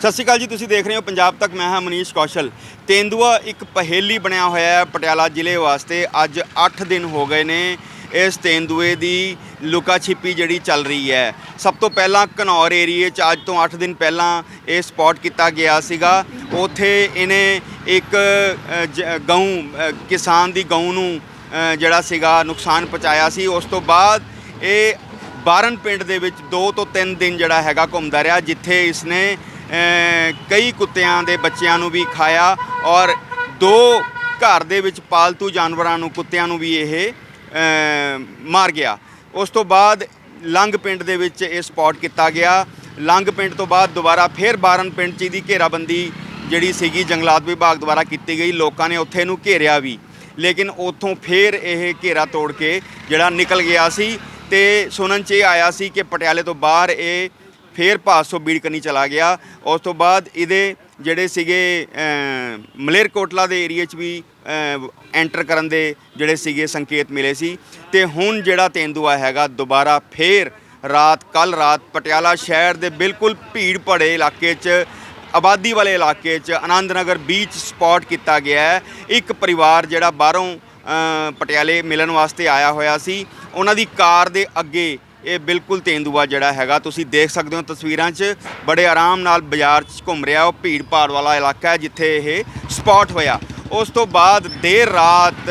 ਸਤਿ ਸ਼੍ਰੀ ਅਕਾਲ ਜੀ, ਤੁਸੀਂ ਦੇਖ ਰਹੇ ਹੋ ਪੰਜਾਬ ਤੱਕ। ਮੈਂ ਹਾਂ ਮਨੀਸ਼ ਕੌਸ਼ਲ। ਤੇਂਦੂਆ ਇੱਕ ਪਹੇਲੀ ਬਣਿਆ ਹੋਇਆ ਹੈ ਪਟਿਆਲਾ ਜ਼ਿਲ੍ਹੇ ਵਾਸਤੇ। ਅੱਜ 8 ਦਿਨ ਹੋ ਗਏ ਨੇ ਇਸ ਤੇਂਦੂਏ ਦੀ ਲੁਕਾ ਛਿਪੀ ਜਿਹੜੀ ਚੱਲ ਰਹੀ ਹੈ। ਸਭ ਤੋਂ ਪਹਿਲਾਂ ਘਨੌਰ ਏਰੀਏ 'ਚ ਅੱਜ ਤੋਂ 8 ਦਿਨ ਪਹਿਲਾਂ ਇਹ ਸਪੌਟ ਕੀਤਾ ਗਿਆ ਸੀਗਾ। ਉੱਥੇ ਇਹਨੇ ਇੱਕ ਜ- ਗਊ ਕਿਸਾਨ ਦੀ ਗਊ ਨੂੰ ਜਿਹੜਾ ਸੀਗਾ ਨੁਕਸਾਨ ਪਹੁੰਚਾਇਆ ਸੀ। ਉਸ ਤੋਂ ਬਾਅਦ ਇਹ ਬਾਰਨ ਪਿੰਡ ਦੇ ਵਿੱਚ 2 ਤੋਂ 3 ਦਿਨ ਜਿਹੜਾ ਹੈਗਾ ਘੁੰਮਦਾ ਰਿਹਾ, ਜਿੱਥੇ ਇਸਨੇ ਕਈ ਕੁੱਤਿਆਂ ਦੇ ਬੱਚਿਆਂ ਨੂੰ ਵੀ ਖਾਇਆ ਔਰ ਦੋ ਘਰ ਦੇ ਵਿੱਚ ਪਾਲਤੂ ਜਾਨਵਰਾਂ ਨੂੰ, ਕੁੱਤਿਆਂ ਨੂੰ ਵੀ ਇਹ ਮਾਰ ਗਿਆ। ਉਸ ਤੋਂ ਬਾਅਦ ਲੰਗ ਪਿੰਡ ਦੇ ਵਿੱਚ ਇਹ ਸਪੌਟ ਕੀਤਾ ਗਿਆ। ਲੰਗ ਪਿੰਡ ਤੋਂ ਬਾਅਦ ਦੁਬਾਰਾ ਫੇਰ ਬਾਰਨ ਪਿੰਡ 'ਚ ਇਹਦੀ ਘੇਰਾਬੰਦੀ ਜਿਹੜੀ ਸੀਗੀ ਜੰਗਲਾਤ ਵਿਭਾਗ ਦੁਆਰਾ ਕੀਤੀ ਗਈ। ਲੋਕਾਂ ਨੇ ਉੱਥੇ ਇਹਨੂੰ ਘੇਰਿਆ ਵੀ। ਲੇਕਿਨ ਉੱਥੋਂ ਫੇਰ ਇਹ ਘੇਰਾ ਤੋੜ ਕੇ ਜਿਹੜਾ ਨਿਕਲ ਗਿਆ ਸੀ। ਤੇ ਸੁਣਨ 'ਚ ਇਹ ਆਇਆ ਸੀ ਕਿ ਪਟਿਆਲੇ ਤੋਂ ਬਾਹਰ ਇਹ ਫੇਰ ਬੀੜ ਬੀੜਕਨੀ ਚਲਾ ਗਿਆ। ਉਸ ਤੋਂ ਬਾਅਦ ਇਹਦੇ ਜਿਹੜੇ ਸੀਗੇ ਮਲੇਰਕੋਟਲਾ ਦੇ ਏਰੀਆ 'ਚ ਵੀ ਐਂਟਰ ਕਰਨ ਦੇ ਜਿਹੜੇ ਸੀਗੇ ਸੰਕੇਤ ਮਿਲੇ ਸੀ। ਤੇ ਹੁਣ ਜਿਹੜਾ ਤੇਂਦੂਆ ਹੈਗਾ, ਦੁਬਾਰਾ ਫੇਰ ਰਾਤ ਕੱਲ ਰਾਤ ਪਟਿਆਲਾ ਸ਼ਹਿਰ ਦੇ ਬਿਲਕੁਲ ਭੀੜ ਭੜੇ ਇਲਾਕੇ 'ਚ, ਆਬਾਦੀ ਵਾਲੇ ਇਲਾਕੇ 'ਚ ਆਨੰਦ ਨਗਰ ਬੀਚ ਸਪੌਟ ਕੀਤਾ ਗਿਆ ਹੈ। ਇੱਕ ਪਰਿਵਾਰ ਜਿਹੜਾ ਬਾਹਰੋਂ ਪਟਿਆਲੇ ਮਿਲਣ ਵਾਸਤੇ ਆਇਆ ਹੋਇਆ ਸੀ। ਉਹਨਾਂ ਦੀ ਕਾਰ ਦੇ ਅੱਗੇ ਇਹ ਬਿਲਕੁਲ ਤੇਂਦੂਆ ਜਿਹੜਾ ਹੈਗਾ, ਤੁਸੀਂ ਦੇਖ ਸਕਦੇ ਹੋ ਤਸਵੀਰਾਂ 'ਚ। ਬੜੇ ਆਰਾਮ ਨਾਲ ਬਾਜ਼ਾਰ 'ਚ ਘੁੰਮ ਰਿਹਾ ਉਹ ਭੀੜ ਭਾੜ ਵਾਲਾ ਇਲਾਕਾ ਹੈ ਜਿੱਥੇ ਇਹ ਸਪੌਟ ਹੋਇਆ। ਉਸ ਤੋਂ ਬਾਅਦ ਦੇਰ ਰਾਤ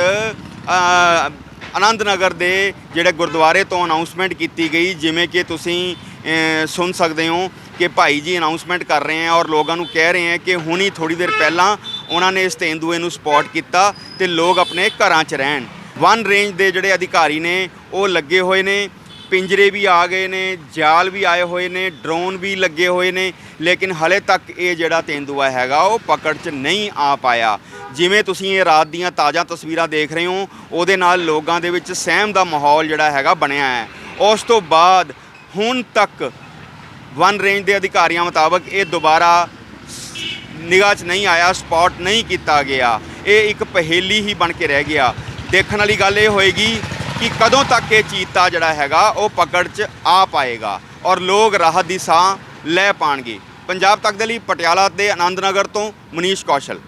ਆਨੰਦ ਨਗਰ ਦੇ ਜਿਹੜੇ ਗੁਰਦੁਆਰੇ ਤੋਂ ਅਨਾਉਂਸਮੈਂਟ ਕੀਤੀ ਗਈ, ਜਿਵੇਂ ਕਿ ਤੁਸੀਂ ਸੁਣ ਸਕਦੇ ਹੋ ਕਿ ਭਾਈ ਜੀ ਅਨਾਉਂਸਮੈਂਟ ਕਰ ਰਹੇ ਹੈ ਔਰ ਲੋਕਾਂ ਨੂੰ ਕਹਿ ਰਹੇ ਹੈ ਕਿ ਹੁਣੀ ਥੋੜੀ ਦੇਰ ਪਹਿਲਾਂ ਉਹਨਾਂ ਨੇ ਇਸ ਤੇਂਦੂਏ ਨੂੰ ਸਪੌਟ ਕੀਤਾ ਤੇ ਲੋਕ ਆਪਣੇ ਘਰਾਂ 'ਚ ਰਹਿਣ। ਵਨ ਰੇਂਜ ਦੇ ਜਿਹੜੇ ਅਧਿਕਾਰੀ ਨੇ, ਉਹ ਲੱਗੇ ਹੋਏ ਨੇ। ਪਿੰਜਰੇ ਵੀ ਆ ਗਏ ਨੇ, ਜਾਲ ਵੀ ਆਏ ਹੋਏ ਨੇ ਡਰੋਨ ਵੀ ਲੱਗੇ ਹੋਏ ਨੇ। ਲੇਕਿਨ ਹਲੇ ਤੱਕ ਇਹ ਜਿਹੜਾ ਤੇਂਦੂਆ ਹੈਗਾ, ਉਹ ਪਕੜ 'ਚ ਨਹੀਂ ਆ ਪਾਇਆ। ਜਿਵੇਂ ਤੁਸੀਂ ਇਹ ਰਾਤ ਦੀਆਂ ਤਾਜ਼ਾ ਤਸਵੀਰਾਂ ਦੇਖ ਰਹੇ ਹੋ, ਉਹਦੇ ਨਾਲ ਲੋਕਾਂ ਦੇ ਵਿੱਚ ਸਹਿਮ ਦਾ ਮਾਹੌਲ ਜਿਹੜਾ ਹੈਗਾ ਬਣਿਆ ਹੈ। ਉਸ ਤੋਂ ਬਾਅਦ ਹੁਣ ਤੱਕ ਵਨ ਰੇਂਜ ਦੇ ਅਧਿਕਾਰੀਆਂ ਮੁਤਾਬਕ ਇਹ ਦੁਬਾਰਾ ਨਿਗਾਹ 'ਚ ਨਹੀਂ ਆਇਆ ਸਪੌਟ ਨਹੀਂ ਕੀਤਾ ਗਿਆ। ਇਹ ਇੱਕ ਪਹੇਲੀ ਹੀ ਬਣ ਕੇ ਰਹਿ ਗਿਆ। ਦੇਖਣ ਵਾਲੀ ਗੱਲ ਇਹ ਹੋਏਗੀ ਕਿ ਕਦੋਂ ਤੱਕ ਇਹ ਚੀਤਾ ਜਿਹੜਾ ਹੈਗਾ, ਉਹ ਪਕੜ 'ਚ ਆ ਪਾਏਗਾ ਔਰ ਲੋਕ ਰਾਹਤ ਦੀ ਸਾਹ ਲੈ ਪਾਣਗੇ। ਪੰਜਾਬ ਤੱਕ ਦੇ ਲਈ ਪਟਿਆਲਾ ਦੇ ਆਨੰਦ ਨਗਰ ਤੋਂ ਮਨੀਸ਼ ਕੌਸ਼ਲ।